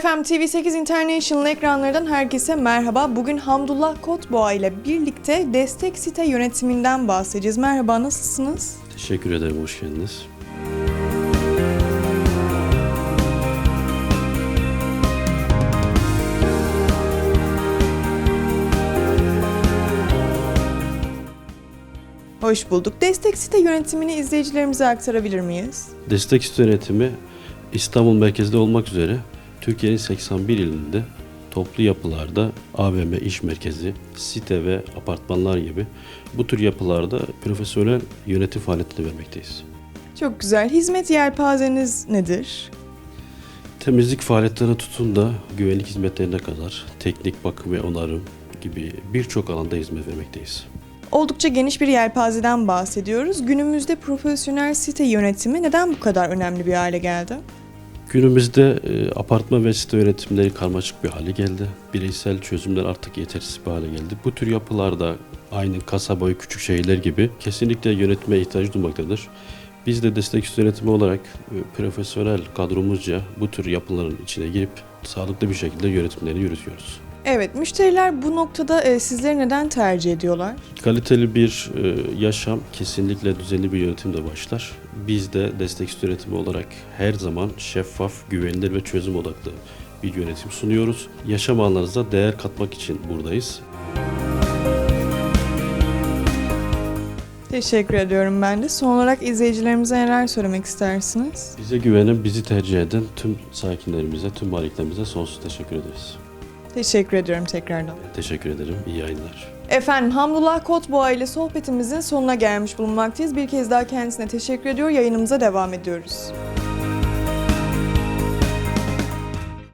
FM TV8 International ekranlarından herkese merhaba. Bugün Hamdullah Kotboğa ile birlikte destek site yönetiminden bahsedeceğiz. Merhaba, nasılsınız? Teşekkür ederim, hoş geldiniz. Hoş bulduk. Destek site yönetimini izleyicilerimize aktarabilir miyiz? Destek Üstü Yönetimi İstanbul merkezde olmak üzere Türkiye'nin 81 ilinde toplu yapılarda AVM iş merkezi, site ve apartmanlar gibi bu tür yapılarda profesyonel yönetim faaliyetleri vermekteyiz. Çok güzel. Hizmet yelpazeniz nedir? Temizlik faaliyetlerine tutun da güvenlik hizmetlerine kadar teknik bakım ve onarım gibi birçok alanda hizmet vermekteyiz. Oldukça geniş bir yelpazeden bahsediyoruz. Günümüzde profesyonel site yönetimi neden bu kadar önemli bir hale geldi? Günümüzde e, apartman ve site yönetimleri karmaşık bir hale geldi. Bireysel çözümler artık yetersiz bir hale geldi. Bu tür yapılarda aynı kasaba boyu küçük şehirler gibi kesinlikle yönetime ihtiyaç duymaktadır. Biz de destek üstü yönetimi olarak e, profesyonel kadromuzca bu tür yapıların içine girip sağlıklı bir şekilde yönetimleri yürütüyoruz. Evet, müşteriler bu noktada e, sizleri neden tercih ediyorlar? Kaliteli bir e, yaşam kesinlikle düzenli bir yönetimle başlar. Biz de destek yönetimi olarak her zaman şeffaf, güvenilir ve çözüm odaklı bir yönetim sunuyoruz. Yaşam alanlarınıza değer katmak için buradayız. Teşekkür ediyorum ben de. Son olarak izleyicilerimize neler söylemek istersiniz? Bize güvenen, bizi tercih eden tüm sakinlerimize, tüm maliklerimize sonsuz teşekkür ederiz. Teşekkür ediyorum tekrardan. Teşekkür ederim. İyi yayınlar. Efendim Hamdullah Kotboğa ile sohbetimizin sonuna gelmiş bulunmaktayız. Bir kez daha kendisine teşekkür ediyor. Yayınımıza devam ediyoruz.